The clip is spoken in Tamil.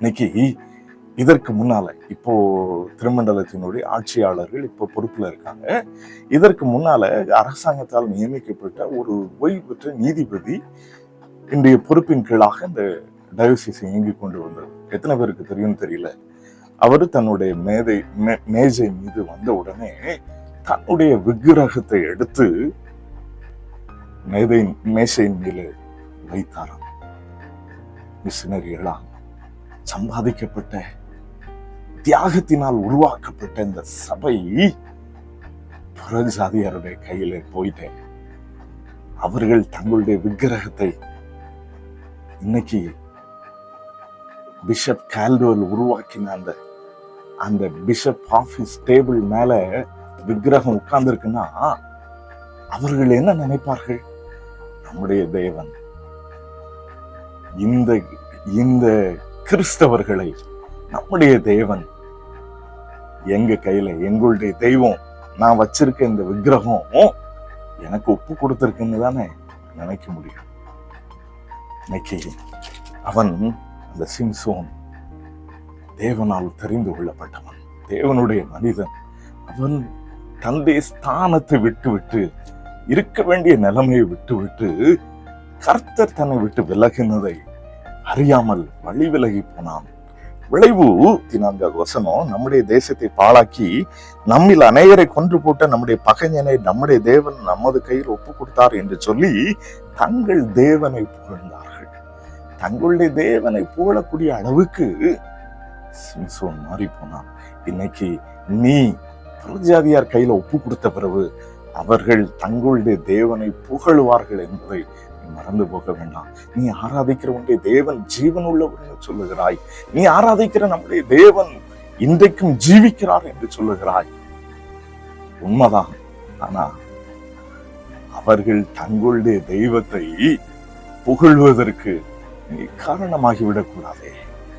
இன்னைக்கு இதற்கு முன்னால இப்போ திருமண்டலத்தினுடைய ஆட்சியாளர்கள் இப்போ பொறுப்புல இருக்காங்க. இதற்கு முன்னால அரசாங்கத்தால் நியமிக்கப்பட்ட ஒரு ஓய்வு பெற்ற நீதிபதி இன்றைய பொறுப்பின் கீழாக இந்த டயோசிஸ் இயங்கி கொண்டு வந்தது எத்தனை பேருக்கு தெரியும்னு தெரியல. அவர் தன்னுடைய மேதை மே- மேஜை மீது வந்த உடனே தன்னுடைய விக்கிரகத்தை எடுத்து மேதை மேசையின் மேலே வைத்தாராம். மிஷினரிகளா சம்பாதிக்கப்பட்ட தியாகத்தினால் உருவாக்கப்பட்ட இந்த சபை புறஜாதியாருடைய கையில போயிட்டேன். அவர்கள் தங்களுடைய விக்கிரகத்தை இன்னைக்கு பிஷப் கால்டுவல் உருவாக்கின அந்த அந்த பிஷப் ஆஃபீஸ் டேபிள் மேல விக்கிரகம் உட்கார்ந்துருக்குன்னா அவர்கள் என்ன நினைப்பார்கள்? நம்முடைய தேவன் இந்த இந்த கிறிஸ்தவர்களை நம்முடைய தேவன் எங்க கையில எங்களுடைய தெய்வம் நான் வச்சிருக்க இந்த விக்கிரகம் எனக்கு ஒப்பு கொடுத்திருக்குன்னு தானே நினைக்க முடியும். இன்னைக்கு அவன் அந்த சிம்சோன் தேவனால் தெரிந்து கொள்ளப்பட்டவன் தேவனுடைய மனிதன் அவன் தந்தை ஸ்தானத்தை விட்டு விட்டு இருக்க வேண்டிய நிலைமையை விட்டு விட்டு கர்த்தர் தன்னை விட்டு விலகினதை அறியாமல் வழி விலகி போனான். விளைவு நான்காவது வசனம் நம்முடைய தேசத்தை பாழாக்கி நம்மில் அநேகரை கொன்று போட்ட நம்முடைய பகைஞனை நம்முடைய தேவன் நமது கையில் ஒப்பு கொடுத்தார் என்று சொல்லி தங்கள் தேவனை புகழ்ந்தார்கள். தங்களுடைய தேவனை புகழக்கூடிய அளவுக்கு சிம்சோன் மாறி போனான். இன்னைக்கு நீ பிரஜாதியார் கையில ஒப்பு கொடுத்த பிறகு அவர்கள் தங்களுடைய தேவனை புகழுவார்கள் என்பதை மறந்து போக வேண்டாம். நீ ஆராதிக்கிற உன்னுடைய தேவன் ஜீவன் உள்ளவர் சொல்லுகிறாய். நீ ஆராதிக்கிற நம்முடைய தேவன் இன்றைக்கும் ஜீவிக்கிறார் என்று சொல்லுகிறாய். உண்மைதான். ஆனா அவர்கள் தங்களுடைய தெய்வத்தை புகழ்வதற்கு நீ காரணமாகி விடக்கூடாதே